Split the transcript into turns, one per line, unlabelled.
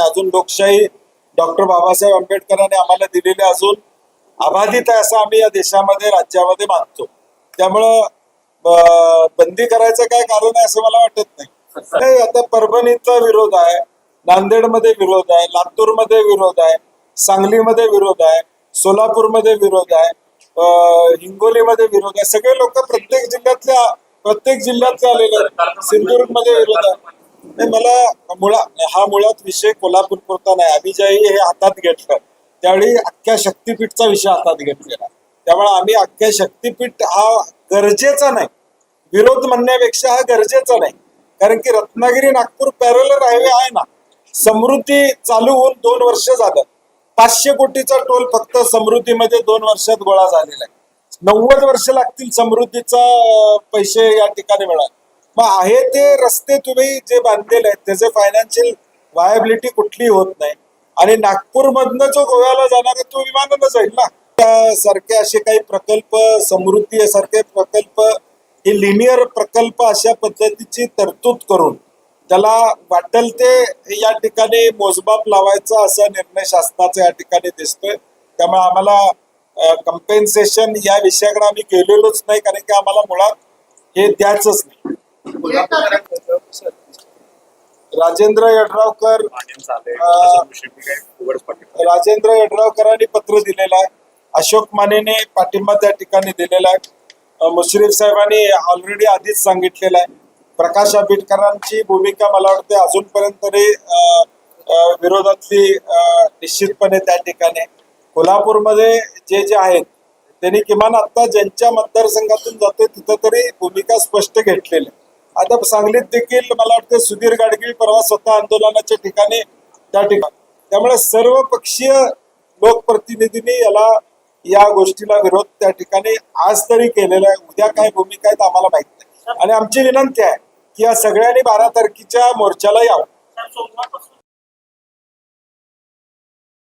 नाही अजून लोकशाही डॉक्टर बाबासाहेब आंबेडकरांनी आम्हाला दिलेली अजून अबाधित आहे असं आम्ही या देशामध्ये राज्यामध्ये मानतो. त्यामुळं बंदी करायचं काय कारण आहे असं मला वाटत नाही. नाही आता परभणीचा विरोध आहे नांदेडमध्ये विरोध आहे लातूरमध्ये विरोध आहे सांगलीमध्ये विरोध आहे सोलापूरमध्ये विरोध आहे हिंगोलीमध्ये विरोध आहे. सगळे लोक प्रत्येक जिल्ह्यातल्या प्रत्येक जिल्ह्यातले आलेले आहेत. सिंधुदुर्गमध्ये विरोध आहे. नाही मला मुळा हा मुळात विषय कोल्हापूर पुरता नाही. आम्ही ज्यावेळी हे हातात घेतलं त्यावेळी अख्ख्या शक्तीपीठचा विषय हातात घेतलेला. त्यामुळे आम्ही अख्ख्या शक्तीपीठ हा गरजेचा नाही. विरोध म्हणण्यापेक्षा हा गरजेचा नाही. कारण की रत्नागिरी नागपूर पॅरल हायवे आहे ना समृद्धी चालू होऊन दोन वर्ष झालं. पाचशे कोटीचा टोल फक्त समृद्धीमध्ये दोन वर्षात गोळा झालेला आहे. नव्वद वर्ष लागतील समृद्धीचा पैसे या ठिकाणी मिळाले मग आहे ते रस्ते तुम्ही जे बांधलेले आहेत त्याचे फायनान्शियल वायबिलिटी कुठली होत नाही. आणि नागपूर मधनं जो गोव्याला जाणार तो विमानानं जाईल ना? सारखे असे काही प्रकल्प समृद्धी सारखे प्रकल्प हे लिनियर प्रकल्प अशा पद्धतीची तरतूद करून त्याला वाटेल ते या ठिकाणी मोजमाप लावायचा असा निर्णय शासनाचा या ठिकाणी दिसतोय. त्यामुळे आम्हाला कम्पेन्सेशन या विषयाकडे आम्ही गेलेलोच नाही कारण की आम्हाला मुळात हे द्यायचंच नाही. राजेंद्र यड्रावकर राजेंद्र यड्रावकरांनी पत्र दिलेलं आहे. अशोक मानेने पाठिंबा त्या ठिकाणी दिलेला आहे. मुश्रीफ साहेबांनी ऑलरेडी आधीच सांगितलेलं आहे. प्रकाश आंबेडकरांची भूमिका मला वाटते अजूनपर्यंत तरी विरोधातली निश्चितपणे त्या ठिकाणी. कोल्हापूरमध्ये जे जे आहेत त्यांनी किमान आता ज्यांच्या मतदारसंघातून जाते तिथं तरी भूमिका स्पष्ट घेतलेली आता सांगलीत देखील मला वाटतं सुधीर गाडगीळ परवा स्वतः आंदोलनाच्या ठिकाणी त्या ठिकाणी. त्यामुळे सर्व पक्षीय लोकप्रतिनिधींनी याला या गोष्टीला विरोध त्या ठिकाणी आज तरी केलेला आहे. उद्या काय भूमिका तर आम्हाला माहीत नाही. आणि आमची विनंती आहे की या सगळ्यांनी बारा तारखेच्या मोर्चाला यावं.
सोमवारपासून